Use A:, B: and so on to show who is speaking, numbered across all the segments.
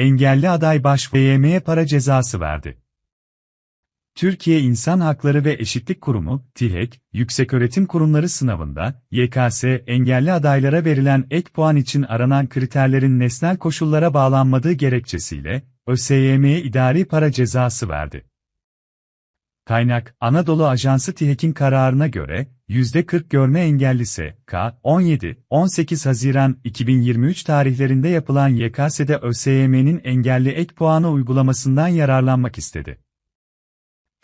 A: engelli aday baş para cezası verdi. Türkiye İnsan Hakları ve Eşitlik Kurumu, TİHEK, Yükseköğretim Kurumları sınavında, YKS, engelli adaylara verilen ek puan için aranan kriterlerin nesnel koşullara bağlanmadığı gerekçesiyle, ÖSYM'ye idari para cezası verdi. Kaynak, Anadolu Ajansı TİHEK'in kararına göre, %40 görme engellisi, K, 17-18 Haziran 2023 tarihlerinde yapılan YKS'de ÖSYM'nin engelli ek puanı uygulamasından yararlanmak istedi.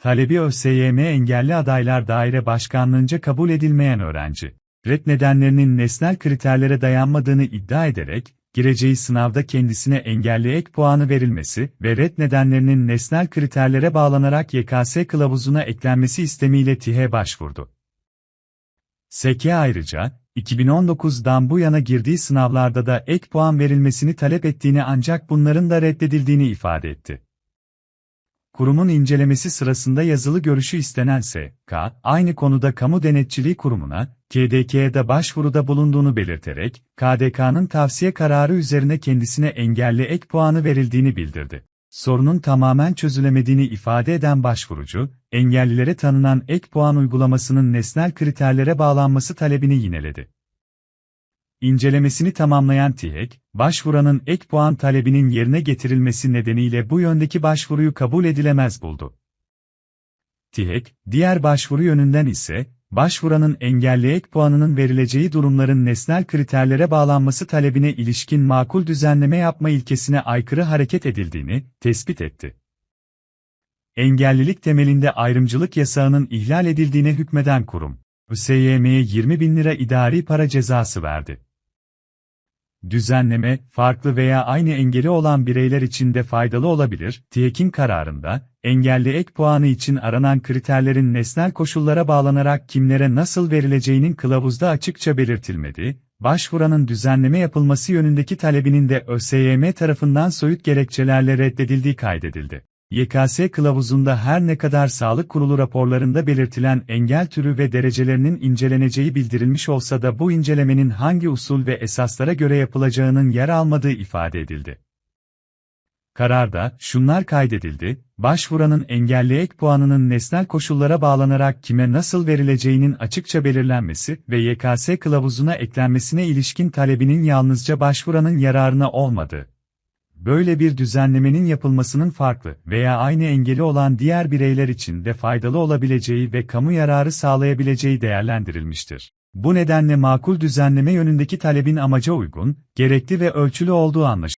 A: Talebi ÖSYM engelli adaylar daire başkanlığınca kabul edilmeyen öğrenci, red nedenlerinin nesnel kriterlere dayanmadığını iddia ederek, gireceği sınavda kendisine engelli ek puanı verilmesi ve red nedenlerinin nesnel kriterlere bağlanarak YKS kılavuzuna eklenmesi istemiyle TİH'e başvurdu. SK ayrıca, 2019'dan bu yana girdiği sınavlarda da ek puan verilmesini talep ettiğini ancak bunların da reddedildiğini ifade etti. Kurumun incelemesi sırasında yazılı görüşü istenen SK, aynı konuda Kamu Denetçiliği Kurumu'na, KDK'de başvuruda bulunduğunu belirterek, KDK'nın tavsiye kararı üzerine kendisine engelli ek puanı verildiğini bildirdi. Sorunun tamamen çözülemediğini ifade eden başvurucu, engellilere tanınan ek puan uygulamasının nesnel kriterlere bağlanması talebini yineledi. İncelemesini tamamlayan TİHEK, başvuranın ek puan talebinin yerine getirilmesi nedeniyle bu yöndeki başvuruyu kabul edilemez buldu. TİHEK, diğer başvuru yönünden ise, başvuranın engelli ek puanının verileceği durumların nesnel kriterlere bağlanması talebine ilişkin makul düzenleme yapma ilkesine aykırı hareket edildiğini tespit etti. Engellilik temelinde ayrımcılık yasağının ihlal edildiğine hükmeden kurum, ÖSYM'ye 20 bin lira idari para cezası verdi. Düzenleme, farklı veya aynı engeli olan bireyler için de faydalı olabilir. TİEK'in kararında, engelli ek puanı için aranan kriterlerin nesnel koşullara bağlanarak kimlere nasıl verileceğinin kılavuzda açıkça belirtilmedi, başvuranın düzenleme yapılması yönündeki talebinin de ÖSYM tarafından soyut gerekçelerle reddedildiği kaydedildi. YKS kılavuzunda her ne kadar sağlık kurulu raporlarında belirtilen engel türü ve derecelerinin inceleneceği bildirilmiş olsa da bu incelemenin hangi usul ve esaslara göre yapılacağının yer almadığı ifade edildi. Kararda şunlar kaydedildi, başvuranın engelli ek puanının nesnel koşullara bağlanarak kime nasıl verileceğinin açıkça belirlenmesi ve YKS kılavuzuna eklenmesine ilişkin talebinin yalnızca başvuranın yararına olmadığı, Böyle bir düzenlemenin yapılmasının farklı veya aynı engeli olan diğer bireyler için de faydalı olabileceği ve kamu yararı sağlayabileceği değerlendirilmiştir. Bu nedenle makul düzenleme yönündeki talebin amaca uygun, gerekli ve ölçülü olduğu anlaşılır.